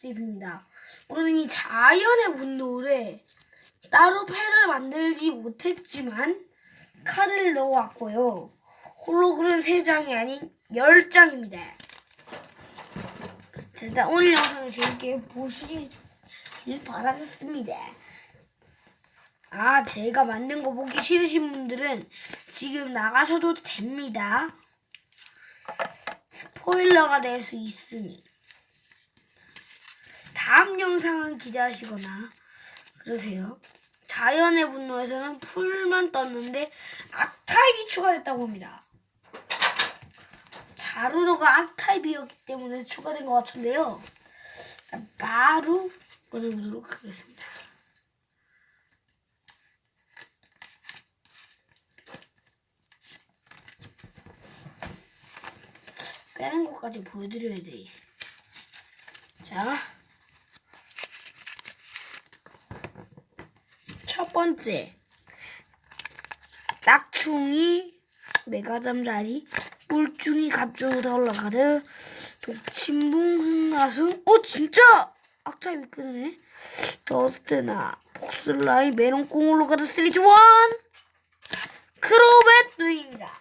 스티브입니다. 오늘은 이 자연의 분노를 따로 팩을 만들지 못했지만 카드를 넣어왔고요. 홀로그램 3장이 아닌 10장입니다. 자, 일단 오늘 영상을 재밌게 보시길 바라겠습니다. 아, 제가 만든 거 보기 싫으신 분들은 지금 나가셔도 됩니다. 스포일러가 될 수 있으니. 다음 영상은 기대하시거나 그러세요. 자연의 분노에서는 풀만 떴는데 악타입이 추가됐다고 합니다. 자루로가 악타입이었기 때문에 추가된 것 같은데요. 바로 꺼내보도록 하겠습니다. 빼는 것까지 보여드려야 돼. 자. 첫 번째. 낙충이 메가잠자리 뿔중이 갑주부터 올라가드 독침붕 흥나수 어 진짜! 악타입이 끄네. 더스트나 복슬라이 메론꽁 올라가드 스리즈 원! 크로베트입니다.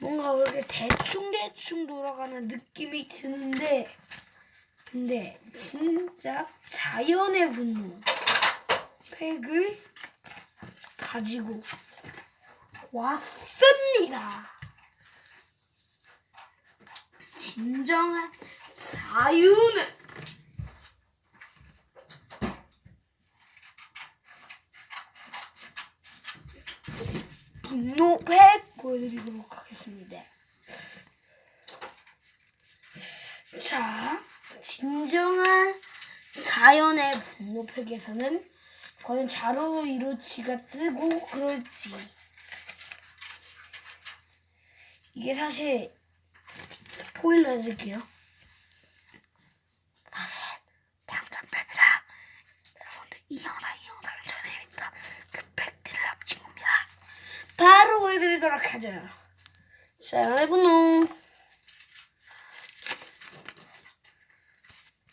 뭔가 그렇게 대충 대충 돌아가는 느낌이 드는데 근데 진짜 자연의 분노 팩을 가지고 왔습니다. 진정한 자유는 분노팩 보여드리도록 하겠습니다. 자, 진정한 자연의 분노팩에서는 과연 자루로 이루치가 뜨고 그럴지 이게 사실 스포일러 해드릴게요. 사실 방탄팩이라 여러분들 이 영상 이 영상을 있던 그 팩들을 합친 겁니다. 바로 보여드리도록 하죠. 자연의 분노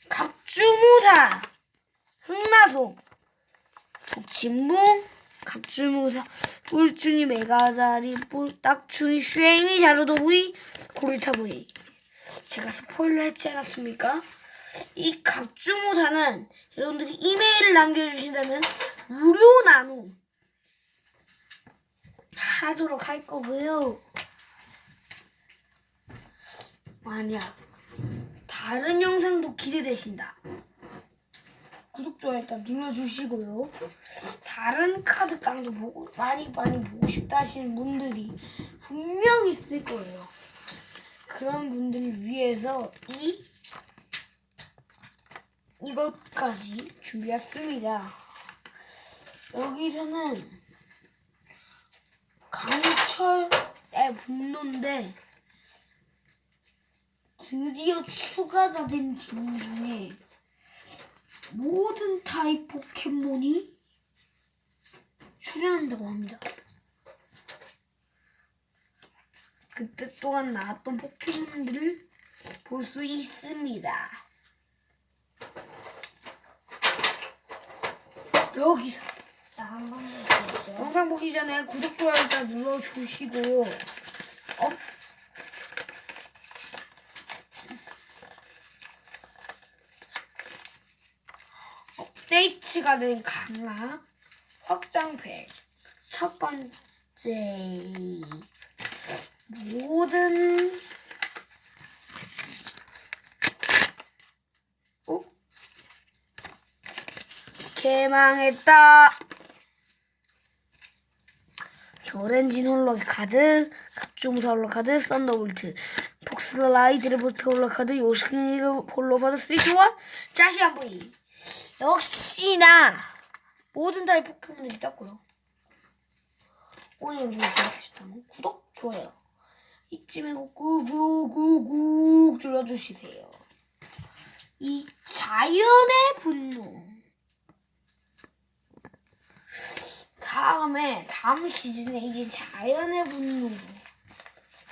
갑주무사 흥나소 독침붕 갑주무사 뿔준이 메가자리 뿔딱충이 쉐인이 자루도부이 고리타부이 제가 스포일러 했지 않았습니까? 이 갑주무사는 여러분들이 이메일을 남겨주신다면 무료 나눔 하도록 할 거고요. 만약 다른 영상도 기대되신다. 구독, 좋아요 일단 눌러주시고요. 다른 카드 깡도 보고 많이 많이 보고 싶다 하시는 분들이 분명 있을 거예요. 그런 분들을 위해서 이 이것까지 준비했습니다. 여기서는 강철의 분노인데 드디어 추가가 된 기능 중에 모든 타입 포켓몬이 출연한다고 합니다. 그때 동안 나왔던 포켓몬들을 볼 수 있습니다. 여기서. 영상 보기 전에 구독, 좋아요 일단 눌러주시고요. 어? 된 강화 확장팩 첫 번째 모든 어? 개망했다. 오렌진 홀로 카드, 각중사 홀로 카드, 썬더볼트, 폭스라이 드래볼트 홀로 카드, 요시키 홀로 카드, 스리트원, 짜시안 보이. 역시나 모든 타입 포켓몬들이 떴고요. 오늘 영상 재밌으셨다면 구독, 좋아요 잊지 말고 꾹꾹꾹꾹 눌러주시세요. 이 자연의 분노. 다음에 다음 시즌에 이게 자연의 분노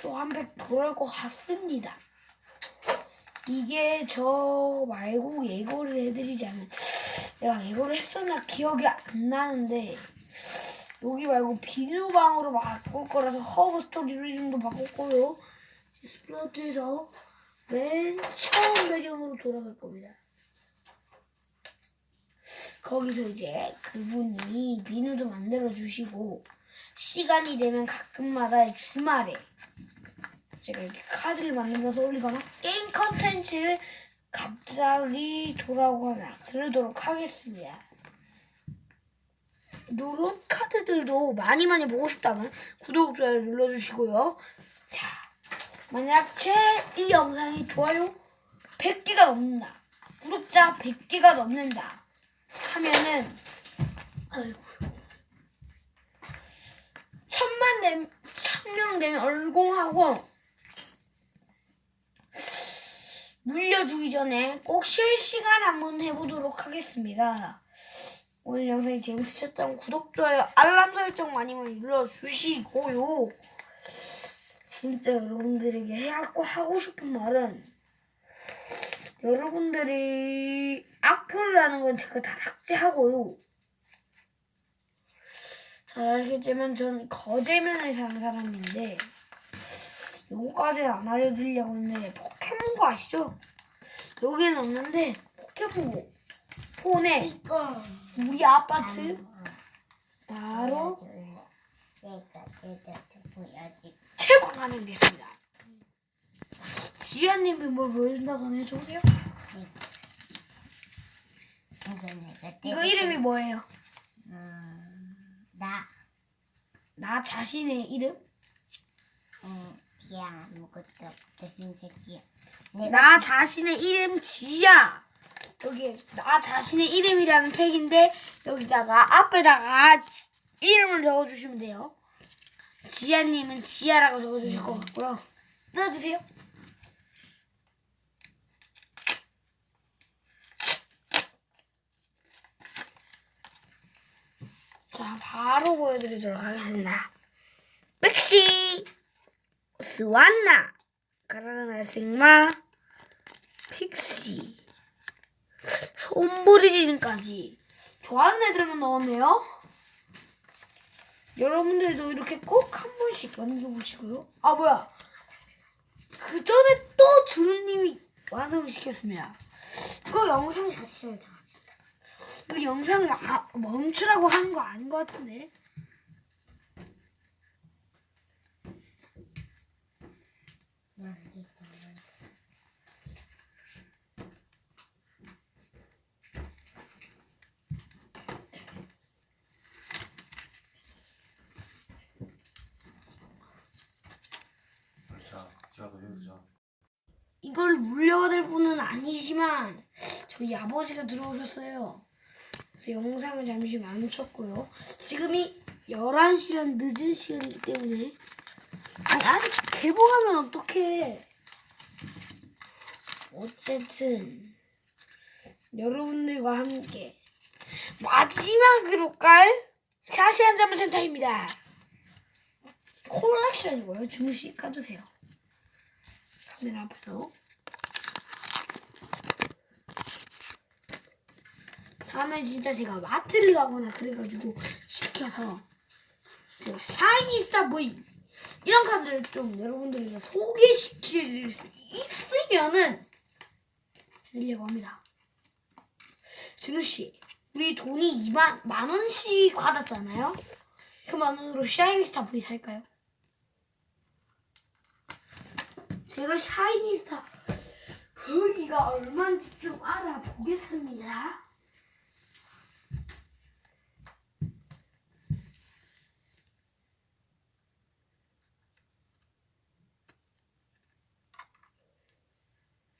또 한 백 돌아올 것 같습니다. 이게 저 말고 예고를 해드리지 않은 내가 예고를 했었나 기억이 안 나는데 여기 말고 비누방으로 바꿀 거라서 허브 스토리로 이름도 바꿨고요. 스플러트에서 맨 처음 배경으로 돌아갈 겁니다. 거기서 이제 그분이 비누도 만들어 주시고 시간이 되면 가끔마다 주말에 제가 이렇게 카드를 만들어서 올리거나 게임 컨텐츠를 갑자기 돌아오거나 그러도록 하겠습니다. 이런 카드들도 많이 많이 보고 싶다면 구독, 좋아요 눌러주시고요. 자, 만약 제 이 영상이 좋아요 100개가 넘는다. 구독자 100개가 넘는다. 하면은 아이고 천만 dem 천명 되면 얼공하고 물려주기 전에 꼭 실시간 한번 해보도록 하겠습니다. 오늘 영상이 재밌으셨다면 구독, 좋아요, 알람 설정 많이 많이 눌러주시고요. 진짜 여러분들에게 해야고 하고 싶은 말은 여러분들이 악플을 하는 건 제가 다 삭제하고요. 잘 알겠지만 전 거제면에 사는 사람인데 요거까지 안 알려드리려고 했는데 포켓몬고 아시죠? 여기는 없는데 포켓몬고 폰에. 우리 아파트 바로 얘가 얘가 보여지. 최고 반응됐습니다. 지아님이 뭘 보여준다고 해줘보세요. 이거 이름이 뭐예요? 나나 자신의 이름? 응, 그냥 아무것도 없어 흰색이야. 나 자신의 이름 지야. 여기 나 자신의 이름이라는 팩인데 여기다가 앞에다가 지- 이름을 적어주시면 돼요. 지아님은 지아라고 적어주실 것 같고요. 뜯어주세요. 자, 바로 보여드리도록 하겠습니다. 믹시 스완나 가라나 생마 픽시 손부리진까지 좋아하는 애들만 넣었네요. 여러분들도 이렇게 꼭 한 번씩 만들어보시고요. 아 뭐야 그 전에 또 주누님이 완성을 시켰습니다. 이거 영상 자체를 자. 이거 영상 마- 멈추라고 하는 거 아닌 것 같은데. 해도 자. 이걸 물려받을 분은 아니지만 저희 아버지가 들어오셨어요. 그래서 영상을 잠시 멈췄고요. 지금이 11시란 늦은 시간이기 때문에 아니 아직 개봉하면 어떡해. 어쨌든 여러분들과 함께 마지막으로 깔 자세한 잠은 센터입니다. 콜렉션이고요. 주무시 까주세요. 카메라 앞에서 다음에 진짜 제가 마트를 가거나 그래가지고 시켜서 제가 샤이니 스타보이 이런 카드를 좀 여러분들에게 소개시켜드릴 수 있으면은 해드리려고 합니다. 준우씨 우리 돈이 2만 만 원씩 받았잖아요. 그 만 원으로 샤이니 스타보이 살까요? 제가 샤이니스타 거기가 얼마인지 좀 알아보겠습니다.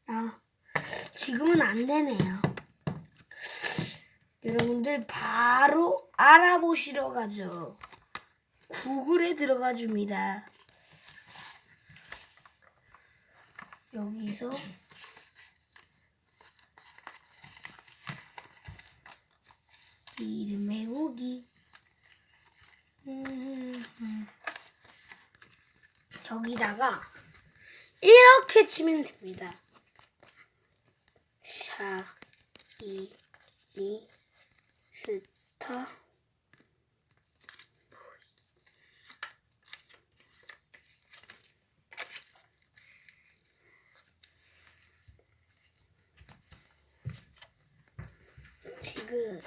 아, 지금은 안 되네요. 여러분들 바로 알아보시러 가죠. 구글에 들어가 줍니다. 여기서 이름 외우기 음, 음. 여기다가 이렇게 치면 됩니다. 이, 스타. 지금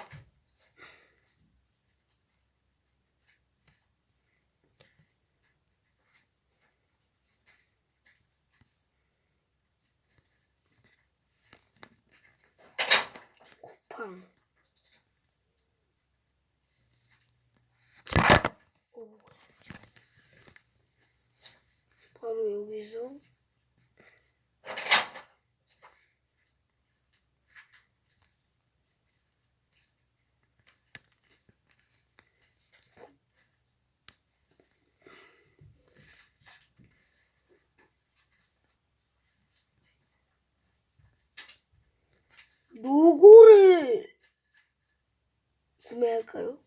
쿠팡 오. 바로 여기서 로고를 구매할까요?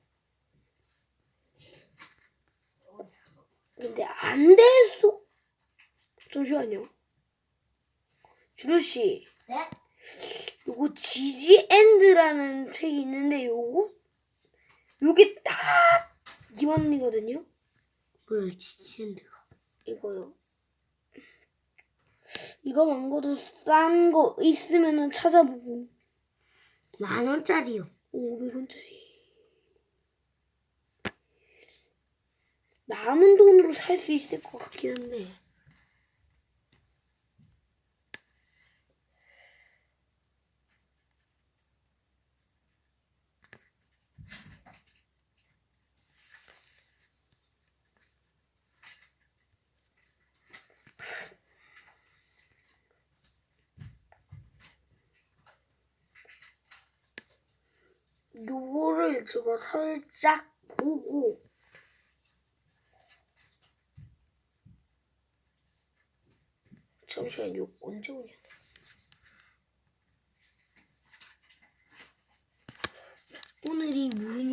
근데 안 될 수. 잠시만요. 준호 씨, 네? 요거 지지 엔드라는 책이 있는데 요거 요게 딱 이만이거든요. 뭐야 지지 엔드가 이거요. 이거 말고도 싼 거 있으면은 찾아보고 만 원짜리요 500원짜리. 남은 돈으로 살 수 있을 것 같긴 한데. 제가 살짝 보고 잠시만 요. 언제 오냐? 오늘이 무슨